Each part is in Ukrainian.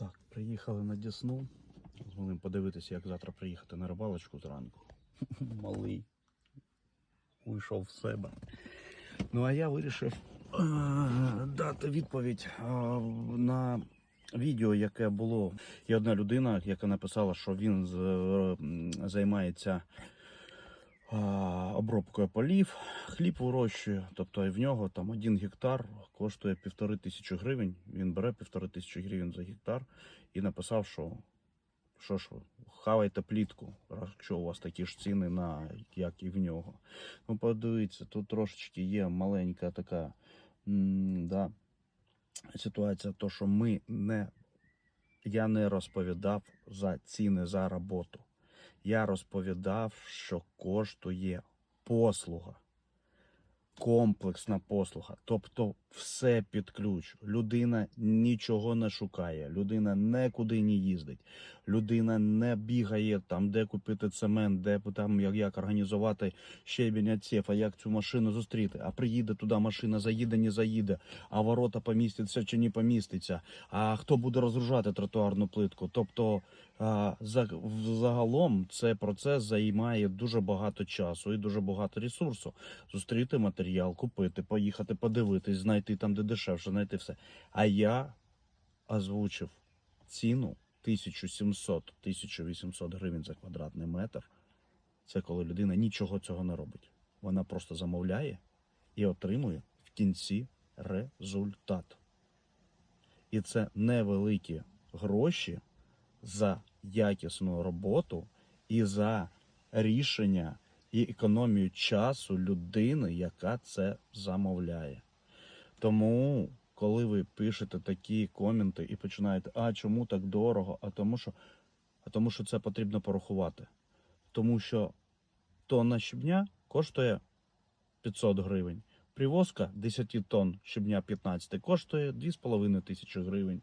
Так, приїхали на Дісну. Змогли подивитися, як завтра приїхати на рибалочку зранку. Малий. Уйшов в себе. Ну, а я вирішив е, дати відповідь е, на відео, яке було. Є одна людина, яка написала, що він займається обробкою полів, хліб вирощує. Тобто в нього там один гектар коштує півтори тисячі гривень. Він бере півтори тисячі гривень за гектар і написав, що що ж хавайте плітку, якщо у вас такі ж ціни на як і в нього. Ну, подивіться, тут трошечки є маленька така да, ситуація, то що ми не. Я не розповідав за ціни за роботу. Я розповідав, що коштує послуга, комплексна послуга. Тобто все під ключ. Людина нічого не шукає, людина нікуди не їздить, людина не бігає там, де купити цемент, де там як, як організувати щебінь отсів, а як цю машину зустріти. А приїде туди машина, заїде, не заїде, а ворота помістяться чи не поміститься. А хто буде розгружати тротуарну плитку? Тобто загалом цей процес займає дуже багато часу і дуже багато ресурсу. Зустріти матеріал, купити, поїхати, подивитись, знайти там, де дешевше, знайти все. А я озвучив ціну 1700-1800 гривень за квадратний метр. Це коли людина нічого цього не робить. Вона просто замовляє і отримує в кінці результат. І це невеликі гроші за якісну роботу і за рішення і економію часу людини, яка це замовляє. Тому, коли ви пишете такі коменти і починаєте, а чому так дорого? А тому що, а тому що це потрібно порахувати. Тому що тонна щебня коштує 500 гривень. Привозка 10 тонн щебня 15 коштує 2,5 тисячі гривень.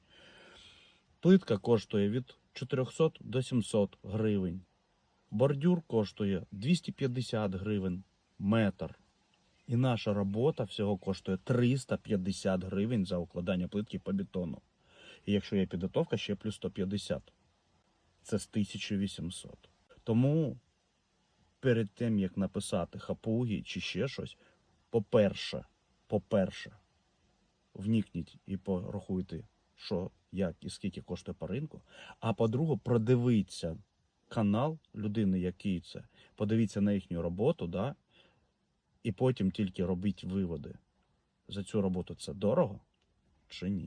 Плитка коштує від 400 до 700 гривень. Бордюр коштує 250 гривень метр. І наша робота всього коштує 350 гривень за укладання плитки по бетону. І якщо є підготовка, ще плюс 150. Це з 1800. Тому перед тим, як написати хапуги чи ще щось, по-перше, по-перше, вникніть і порахуйте, що, як і скільки коштує по ринку. А по-друге, продивіться канал людини, який це, подивіться на їхню роботу, да, і потім тільки робіть виводи. За цю роботу це дорого чи ні?